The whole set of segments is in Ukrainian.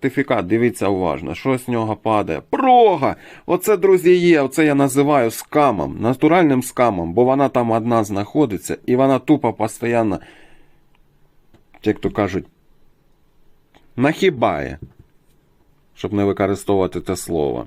сертифікат, дивіться уважно, що з нього падає. Прога! Оце, друзі, є, оце я називаю скамом, натуральним скамом, бо вона там одна знаходиться, і вона тупо постійно, як то кажуть, нахибає, щоб не використовувати те слово.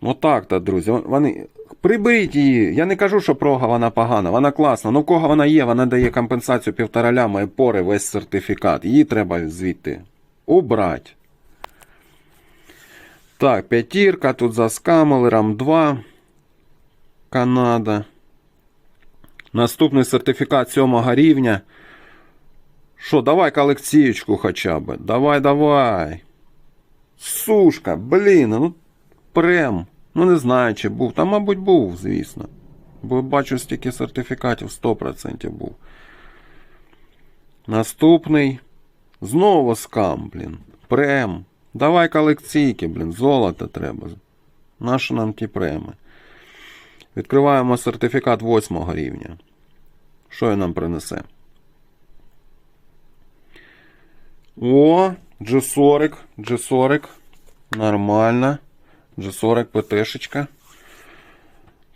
Отак то, друзі. Вони... Приберіть її. Я не кажу, що прога вона погана, вона класна. Ну, кого вона є, вона дає компенсацію півтора ляма і пори весь сертифікат. Її треба звідти убрати. Так, п'ятірка, тут за скамелером 2. Канада. Наступний сертифікат 7 рівня. Що, давай колекцієчку хоча б. Давай, давай. Сушка, блін, ну прем. Ну не знаю, чи був. Та, мабуть, був, звісно. Бо бачу стільки сертифікатів 100% був. Наступний. Знову скам, блін. Прем. Давай колекційки, блін. Золото треба. Наші нам ті преми. Відкриваємо сертифікат 8 рівня. Що він нам принесе? О, G40, G40. Нормально. G40 ПТшечка.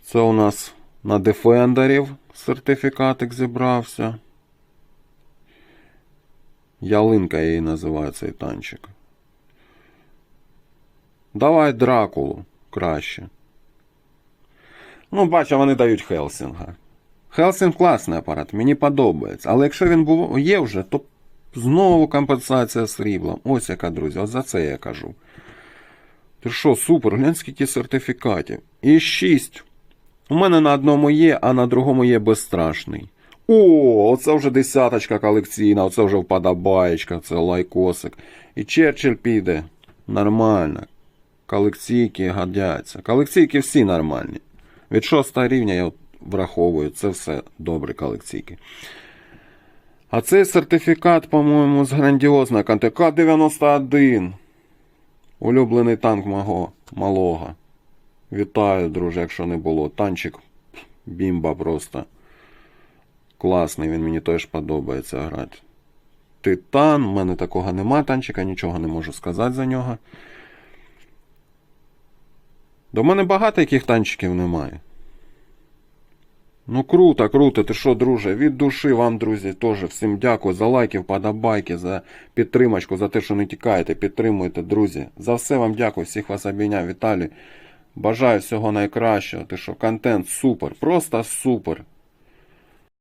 Це у нас на Defenderів сертифікатик зібрався. Ялинка її називає цей танчик. Давай Дракулу краще. Ну, бачу, вони дають Хелсінга. Хелсінг класний апарат, мені подобається. Але якщо він був, є вже, то знову компенсація сріблом. Ось яка, друзі, от за це я кажу. Ти що, супер, глянь, скільки сертифікатів. І 6. У мене на одному є, а на другому є безстрашний. О, оце вже десяточка колекційна, оце вже вподобаєчка, це лайкосик. І Черчилль піде. Нормально. Колекційки годяться. Колекційки всі нормальні. Від 6 рівня я враховую, це все добрі колекційки. А цей сертифікат, по-моєму, з грандіозна КТК 91. Улюблений танк мого малого. Вітаю, друже, якщо не було. Танчик бімба просто. Класний, він мені теж подобається грати. Титан, в мене такого нема танчика, нічого не можу сказати за нього. До мене багато яких танчиків немає. Ну круто, круто. Ти що, друже? Від душі вам, друзі, теж всім дякую за лайки, вподобайки, за підтримочку, за те, що не тікаєте, підтримуєте, друзі. За все вам дякую, всіх вас обійняв, Віталій. Бажаю всього найкращого. Ти що, контент супер, просто супер.